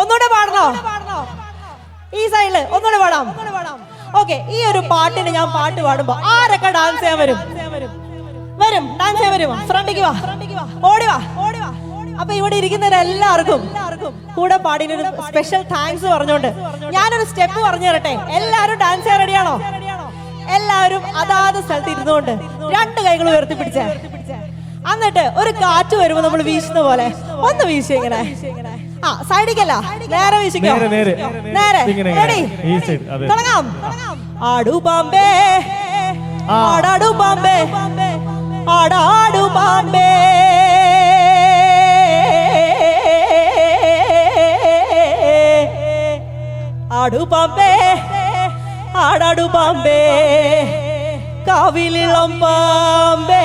ഒന്നുകൂടെ പാടണോ? ഈ സൈഡിൽ ഒന്നുകൂടെ പാടാം. ഓക്കെ ഈ ഒരു പാട്ടിന് ഞാൻ പാട്ട് പാടുമ്പോ ആരൊക്കെ ഡാൻസ് ചെയ്യാൻ വരും? വരും. ഡാൻസ് ചെയ്യാൻ വരും ഫ്രണ്ടിക്ക് വാ ഓടി വാ അപ്പൊ ഇവിടെ ഇരിക്കുന്നവരെല്ലാവർക്കും കൂടെ പാടിനൊരു സ്പെഷ്യൽ താങ്ക്സ് പറഞ്ഞോണ്ട് ഞാനൊരു സ്റ്റെപ്പ് പറഞ്ഞു തരട്ടെ. എല്ലാവരും ഡാൻസ് ചെയ്യാൻ റെഡിയാണോ എല്ലാവരും അതാത് സ്ഥലത്ത് ഇരുന്നുകൊണ്ട് രണ്ട് കൈകൾ ഉയർത്തി പിടിച്ചേ. എന്നിട്ട് ഒരു കാറ്റ് വരുമ്പോ നമ്മൾ വീശുന്ന പോലെ ഒന്ന് വീശി ഇങ്ങനെ. ആ സൈഡിക്കല്ല. നേരെ വീശിക്കോ. നേരെ, റെഡി. തുടങ്ങാം. ആടു ബാമ്പേ ആടാടു പാമ്പേ ആടാടു ആടു ആടാടു കാവിലിളം പാമ്പേ.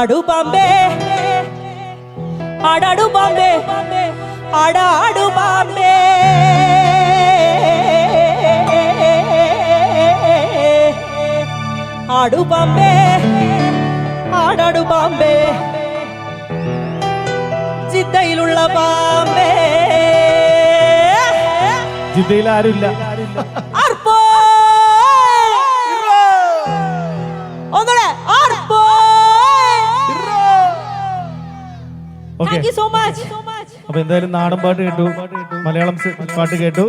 ആടു ബാമ്പേ ആടാടു ബാമ്പേ ആടാടു ബാമ്പേ ആടു ബാമ്പേ ആടാടു പാമ്പേ. ജിദ്ദയിലുള്ള പാമ്പേ. ജിദ്ദയിൽ ആരുമില്ല. താങ്ക് യു സോ മച്ച് അപ്പൊ എന്തായാലും നാടൻ പാട്ട് കേട്ടു. മലയാളം പാട്ട് കേട്ടു.